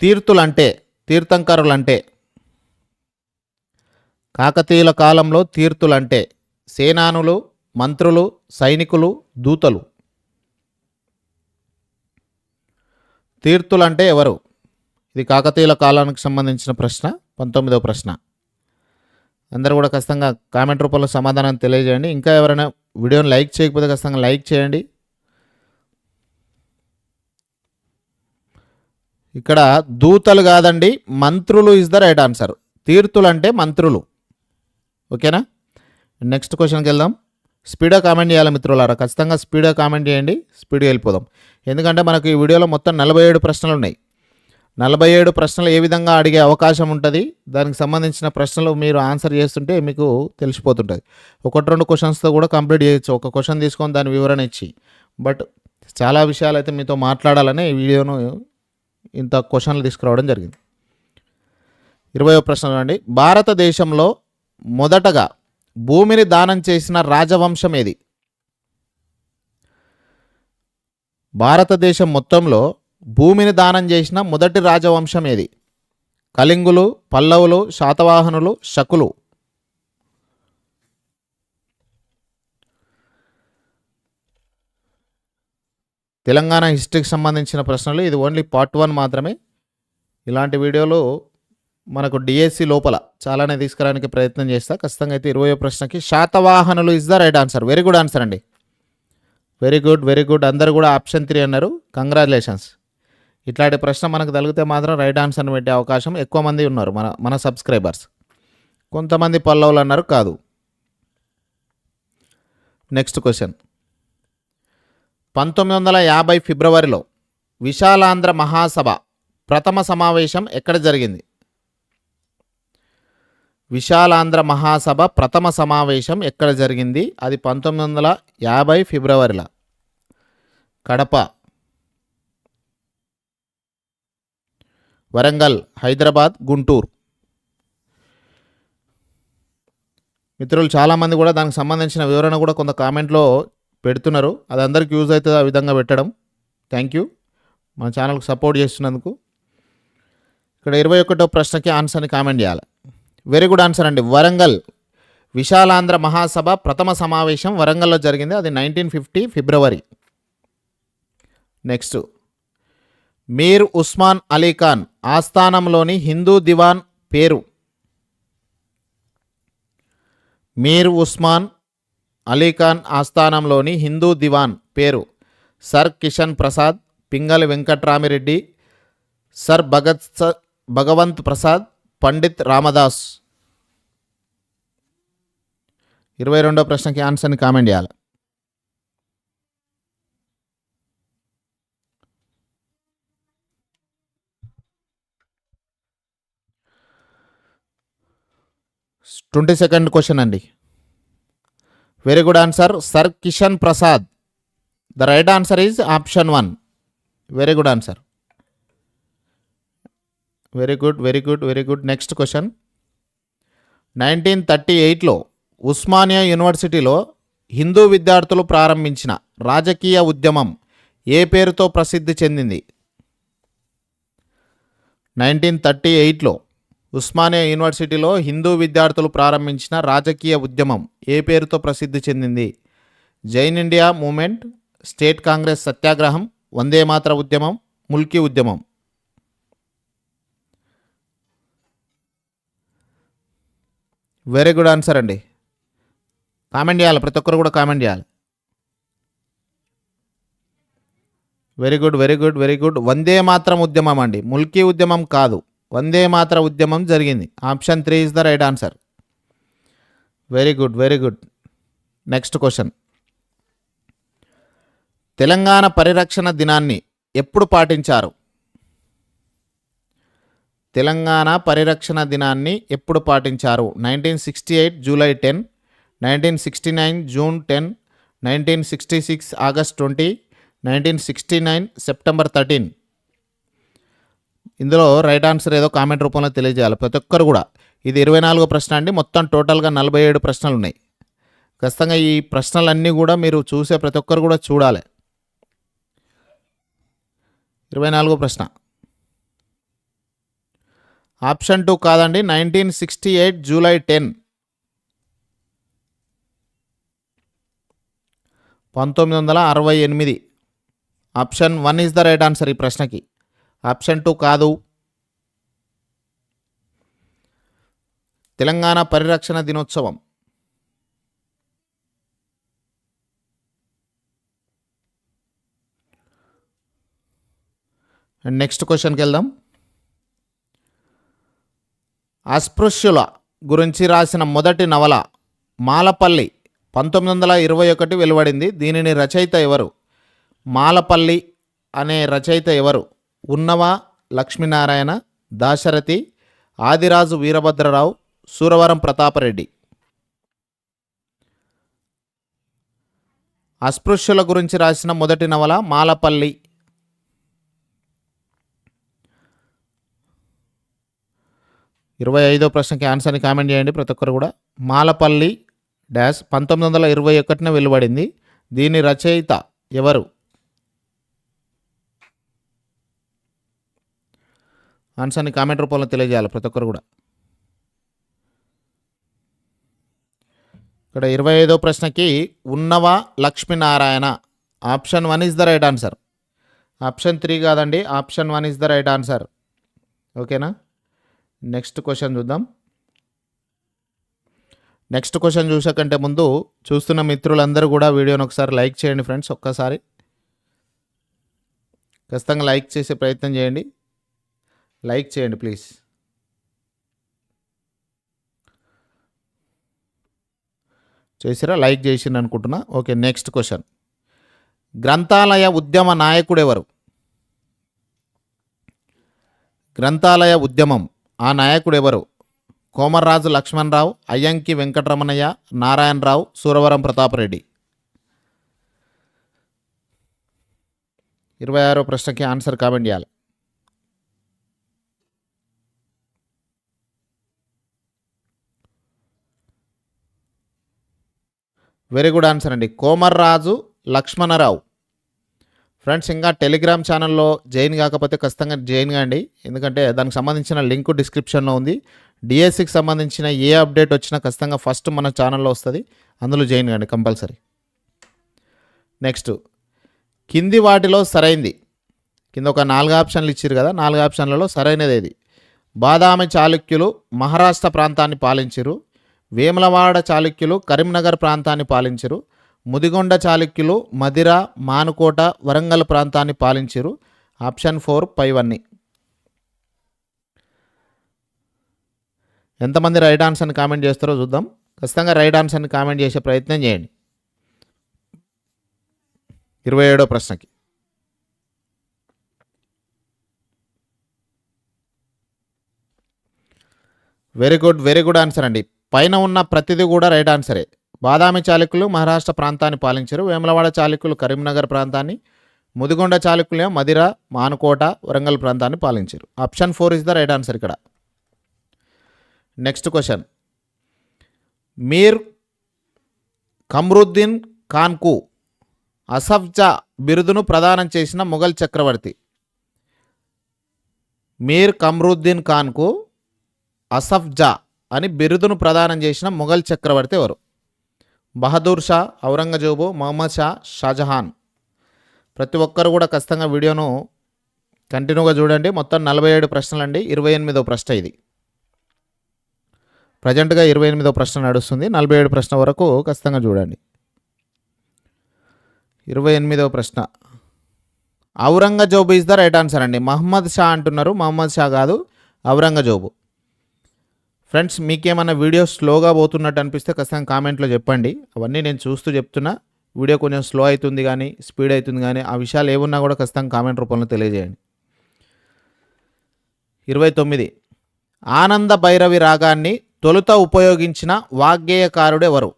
తీర్థులంటే తీర్థంకరులంటే కాకతీయుల కాలంలో తీర్థులంటే సేనానులు మంత్రులు సైనికులు దూతలు. తీర్థులంటే ఎవరు? ఇది కాకతీయుల కాలానికి సంబంధించిన ప్రశ్న పంతొమ్మిదవ ప్రశ్న. అందరూ కూడా ఖచ్చితంగా కామెంట్ రూపంలో సమాధానం తెలియజేయండి. ఇంకా ఎవరైనా వీడియోని లైక్ చేయకపోతే ఖచ్చితంగా లైక్ చేయండి. ఇక్కడ దూతలు కాదండి మంత్రులు ఇస్ ద రైట్ ఆన్సర్ తీర్థులు అంటే మంత్రులు. ఓకేనా? నెక్స్ట్ క్వశ్చన్కి వెళ్దాం. స్పీడ్గా కామెంట్ చేయాలి మిత్రులారా? ఖచ్చితంగా స్పీడ్గా కామెంట్ చేయండి స్పీడ్గా వెళ్ళిపోదాం. ఎందుకంటే మనకు ఈ వీడియోలో మొత్తం నలభై ఏడు ప్రశ్నలు ఉన్నాయి. నలభై ఏడు ప్రశ్నలు ఏ విధంగా అడిగే అవకాశం ఉంటుంది? దానికి సంబంధించిన ప్రశ్నలు మీరు ఆన్సర్ చేస్తుంటే మీకు తెలిసిపోతుంటుంది. ఒకటి రెండు క్వశ్చన్స్తో కూడా కంప్లీట్ చేయొచ్చు. ఒక క్వశ్చన్ తీసుకొని దాని వివరణ ఇచ్చి. బట్ చాలా విషయాలు అయితే మీతో మాట్లాడాలని ఈ వీడియోను ఇంత క్వశ్చన్లు తీసుకురావడం జరిగింది. ఇరవయో ప్రశ్న అండి భారతదేశంలో మొదటగా భూమిని దానం చేసిన రాజవంశం ఏది? భారతదేశం మొత్తంలో భూమిని దానం చేసిన మొదటి రాజవంశం ఏది? కళింగులు పల్లవులు శాతవాహనులు శకులు. తెలంగాణ హిస్టరీకి సంబంధించిన ప్రశ్నలు ఇది ఓన్లీ పార్ట్ వన్ మాత్రమే. ఇలాంటి వీడియోలు మనకు డిఎస్సి లోపల చాలానే తీసుకురావడానికి ప్రయత్నం చేస్తా. ఖచ్చితంగా అయితే ఇరవయో ప్రశ్నకి శాతవాహనులు is the right answer very good answer అండి. వెరీ గుడ్ వెరీ గుడ్ అందరు కూడా ఆప్షన్ త్రీ అన్నారు. కంగ్రాచులేషన్స్ ఇట్లాంటి ప్రశ్న మనకు తగిలితే మాత్రం రైట్ ఆన్సర్ని పెట్టే అవకాశం ఎక్కువ మంది ఉన్నారు మన మన సబ్స్క్రైబర్స్ కొంతమంది పల్లవులు అన్నారు కాదు. నెక్స్ట్ క్వశ్చన్ పంతొమ్మిది వందల యాభై ఫిబ్రవరిలో విశాలాంధ్ర మహాసభ ప్రథమ సమావేశం ఎక్కడ జరిగింది? విశాలాంధ్ర మహాసభ ప్రథమ సమావేశం ఎక్కడ జరిగింది? అది పంతొమ్మిది వందల యాభై ఫిబ్రవరిలో. కడప. వరంగల్ హైదరాబాద్ గుంటూరు. మిత్రులు చాలామంది కూడా దానికి సంబంధించిన వివరణ కూడా కొంత కామెంట్లో పెడుతున్నారు. అది అందరికి యూజ్ అవుతుంది ఆ విధంగా పెట్టడం. థ్యాంక్ యూ మన ఛానల్కి సపోర్ట్ చేస్తున్నందుకు. ఇక్కడ ఇరవై ఒకటో ప్రశ్నకి ఆన్సర్ని కామెంట్ చేయాలి. వెరీ గుడ్ ఆన్సర్ అండి. వరంగల్. విశాలాంధ్ర మహాసభ ప్రథమ సమావేశం వరంగల్లో జరిగింది. అది nineteen fifty February. Next Mir Osman Ali Khan ఆస్థానంలోని Hindu దివాన్ పేరు. మీర్ ఉస్మాన్ అలీఖాన్ ఆస్థానంలోని హిందూ దివాన్ పేరు సర్ కిషన్ ప్రసాద్ పింగళి వెంకట్రామిరెడ్డి సర్ భగత్ స- భగవంత్ ప్రసాద్ పండిత్ రామదాస్. ఇరవై రెండో ప్రశ్నకి ఆన్సర్ని కామెంట్ చేయాలి. ట్వంటీ సెకండ్ క్వశ్చన్ అండి. Very good answer sir Kishan Prasad the right answer is option one very good answer very good very good very good next question nineteen thirty ఎయిట్లో ఉస్మానియా యూనివర్సిటీలో హిందూ విద్యార్థులు ప్రారంభించిన రాజకీయ ఉద్యమం ఏ పేరుతో ప్రసిద్ధి చెందింది? నైన్టీన్ థర్టీ ఎయిట్లో ఉస్మానియా యూనివర్సిటీలో హిందూ విద్యార్థులు ప్రారంభించిన రాజకీయ ఉద్యమం ఏ పేరుతో ప్రసిద్ధి చెందింది? Join India movement state Congress సత్యాగ్రహం వందే మాత్ర ఉద్యమం ముల్కీ ఉద్యమం. వెరీ గుడ్ ఆన్సర్ అండి. కామెంట్ చేయాలి ప్రతి ఒక్కరు కూడా కామెంట్ చేయాలి. Very good very good very good Vande Mataram ఉద్యమం అండి. ముల్కీ ఉద్యమం కాదు. వందే మాత్ర ఉద్యమం జరిగింది. Option three is the right answer. Very good very good. Next question. Telangana పరిరక్షణ దినాన్ని ఎప్పుడు పాటించారు? తెలంగాణ పరిరక్షణ దినాన్ని ఎప్పుడు పాటించారు? Nineteen sixty eight July ten nineteen sixty nine June ten nineteen sixty six August twenty nineteen sixty nine September thirteen. ఇందులో right answer ఏదో కామెంట్ రూపంలో తెలియజేయాలి. ప్రతి ఒక్కరు కూడా. ఇది ఇరవై నాలుగో ప్రశ్న అండి. మొత్తం టోటల్గా నలభై ఏడు ప్రశ్నలు ఉన్నాయి. ఖచ్చితంగా ఈ ప్రశ్నలన్నీ కూడా మీరు చూసే ప్రతి ఒక్కరు కూడా చూడాలి. ఇరవై నాలుగో ప్రశ్న. ఆప్షన్ టూ కాదండి. Nineteen sixty eight July ten. పంతొమ్మిది వందల అరవై ఎనిమిది. Option one is the right answer ఈ ప్రశ్నకి. ఆప్షన్ టూ కాదు. తెలంగాణ పరిరక్షణ దినోత్సవం. అండ్ నెక్స్ట్ క్వశ్చన్కి వెళ్దాం. అస్పృశ్యుల గురించి రాసిన మొదటి నవల మాలపల్లి పంతొమ్మిది వందల ఇరవై ఒకటి వెలువడింది. దీనిని రచయిత ఎవరు? మాలపల్లి అనే రచయిత ఎవరు? ఉన్నవ? లక్ష్మీనారాయణ దాశరథి ఆదిరాజు వీరభద్రరావు సూరవరం ప్రతాపరెడ్డి. అస్పృశ్యుల గురించి రాసిన మొదటి నవల మాలపల్లి. ఇరవై ఐదో ప్రశ్నకి ఆన్సర్ని కామెంట్ చేయండి ప్రతి ఒక్కరు కూడా. మాలపల్లి డాష్ పంతొమ్మిది వందల ఇరవై ఒకటిన వెలువడింది. దీని రచయిత ఎవరు? ఆన్సర్ని కామెంట్ రూపంలో తెలియజేయాలి ప్రతి ఒక్కరు కూడా. ఇక్కడ ఇరవై ఐదో ప్రశ్నకి Unnava Lakshminarayana? Option one is the right answer. Option three కాదండి option one is the right answer. ఓకేనా? నెక్స్ట్ క్వశ్చన్ చూద్దాం. నెక్స్ట్ క్వశ్చన్ చూసకంటే ముందు చూస్తున్న మిత్రులందరూ కూడా వీడియోని ఒకసారి లైక్ చేయండి ఫ్రెండ్స్ ఒక్కసారి ఖచ్చితంగా లైక్ చేసే ప్రయత్నం చేయండి. లైక్ చేయండి ప్లీజ్. చేసిరా? లైక్ చేసిండు అనుకుంటున్నా. Okay next question. గ్రంథాలయ ఉద్యమ నాయకుడు ఎవరు? గ్రంథాలయ ఉద్యమం ఆ నాయకుడు ఎవరు? కోమర్రాజు లక్ష్మణరావు అయ్యంకి వెంకటరమణయ్య నారాయణరావు సూరవరం ప్రతాపరెడ్డి. ఇరవై ఆరో ప్రశ్నకి ఆన్సర్ కామెంట్ చేయాలి. వెరీ గుడ్ ఆన్సర్ అండి. కోమర్రాజు లక్ష్మణరావు. ఫ్రెండ్స్ ఇంకా టెలిగ్రామ్ ఛానల్లో జాయిన్ కాకపోతే ఖచ్చితంగా జాయిన్ కాండి. ఎందుకంటే దానికి సంబంధించిన లింక్ డిస్క్రిప్షన్లో ఉంది. డిఎస్సికి సంబంధించిన ఏ అప్డేట్ వచ్చినా ఖచ్చితంగా ఫస్ట్ మన ఛానల్లో వస్తుంది. అందులో జాయిన్ కాండి కంపల్సరీ. నెక్స్ట్ కింది వాటిలో సరైంది. కింద ఒక నాలుగు ఆప్షన్లు ఇచ్చారు కదా నాలుగు ఆప్షన్లలో సరైనది ఏది? బాదామి చాళుక్యులు మహారాష్ట్ర ప్రాంతాన్ని పాలించారు వేములవాడ చాళుక్యులు కరీంనగర్ ప్రాంతాన్ని పాలించరు. ముదిగొండ చాళుక్యులు మదిర మానుకోట వరంగల్ ప్రాంతాన్ని పాలించరు. ఆప్షన్ ఫోర్ పైవన్నీ. ఎంతమంది రైట్ ఆన్సర్ని కామెంట్ చేస్తారో చూద్దాం. ఖచ్చితంగా రైట్ ఆన్సర్ని కామెంట్ చేసే ప్రయత్నం చేయండి. ఇరవై ఏడో ప్రశ్నకి. Very good very good answer అండి. పైన ఉన్న ప్రతిదీ కూడా రైట్ ఆన్సరే. బాదామి చాళుక్యులు మహారాష్ట్ర ప్రాంతాన్ని పాలించారు. వేములవాడ చాళుక్యులు కరీంనగర్ ప్రాంతాన్ని ముదిగొండ చాళుక్యులు మదిర మానుకోట వరంగల్ ప్రాంతాన్ని పాలించారు. Option four is the right answer ఇక్కడ. Next question. మీర్ కమ్రుద్దీన్ ఖాన్కు అసఫ్జా బిరుదును ప్రదానం చేసిన మొఘల్ చక్రవర్తి మీర్ కమ్రుద్దీన్ ఖాన్కు అసఫ్జా అని బిరుదును ప్రదానం చేసిన మొఘల్ చక్రవర్తి ఎవరు? బహదూర్ షా ఔరంగజేబు మహమ్మద్ షా షాజహాన్. ప్రతి ఒక్కరు కూడా ఖచ్చితంగా వీడియోను కంటిన్యూగా చూడండి. మొత్తం నలభై ఏడు ప్రశ్నలు అండి ఇరవై ఎనిమిదో ప్రశ్న ఇది. ప్రజెంట్గా ఇరవై ఎనిమిదో ప్రశ్న నడుస్తుంది. నలభై ఏడు ప్రశ్న వరకు ఖచ్చితంగా చూడండి. ఇరవై ఎనిమిదవ ప్రశ్న. Aurangzeb is the right answer అండి. మహమ్మద్ షా అంటున్నారు. మహమ్మద్ షా కాదు ఔరంగజోబు. ఫ్రెండ్స్ మీకేమైనా వీడియో స్లోగా పోతున్నట్టు అనిపిస్తే ఖచ్చితంగా కామెంట్లో చెప్పండి. అవన్నీ నేను చూస్తూ చెప్తున్నా. వీడియో కొంచెం స్లో అవుతుంది కానీ స్పీడ్ అవుతుంది కానీ ఆ విషయాలు ఏమున్నా కూడా ఖచ్చితంగా కామెంట్ రూపంలో తెలియజేయండి. ఇరవై తొమ్మిది. ఆనంద భైరవి రాగాన్ని తొలుత ఉపయోగించిన వాగ్గేయకారుడు ఎవరు?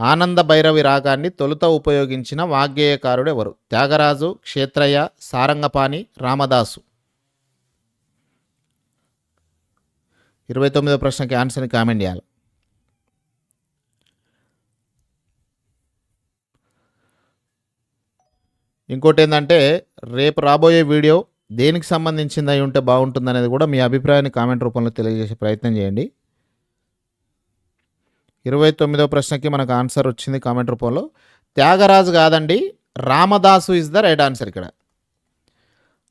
ఆనంద భైరవి రాగాన్ని తొలుత ఉపయోగించిన వాగ్గేయకారుడు ఎవరు? త్యాగరాజు క్షేత్రయ్య సారంగపాణి రామదాసు. ఇరవై తొమ్మిదో ప్రశ్నకి ఆన్సర్ని కామెంట్ చేయాలి ఇంకోటి ఏంటంటే రేపు రాబోయే వీడియో దేనికి సంబంధించింది అయి ఉంటే బాగుంటుంది అనేది కూడా మీ అభిప్రాయాన్ని కామెంట్ రూపంలో తెలియజేసే ప్రయత్నం చేయండి. ఇరవై తొమ్మిదో ప్రశ్నకి మనకు ఆన్సర్ వచ్చింది కామెంట్ రూపంలో. త్యాగరాజు కాదండి Ramadasu is the right answer ఇక్కడ.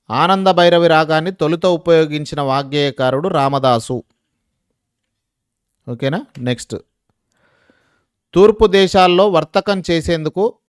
ఆనంద భైరవి రాగాన్ని తొలుత ఉపయోగించిన వాగ్గేయకారుడు రామదాసు. ఓకేనా? నెక్స్ట్. తూర్పు దేశాల్లో వర్తకం చేసేందుకు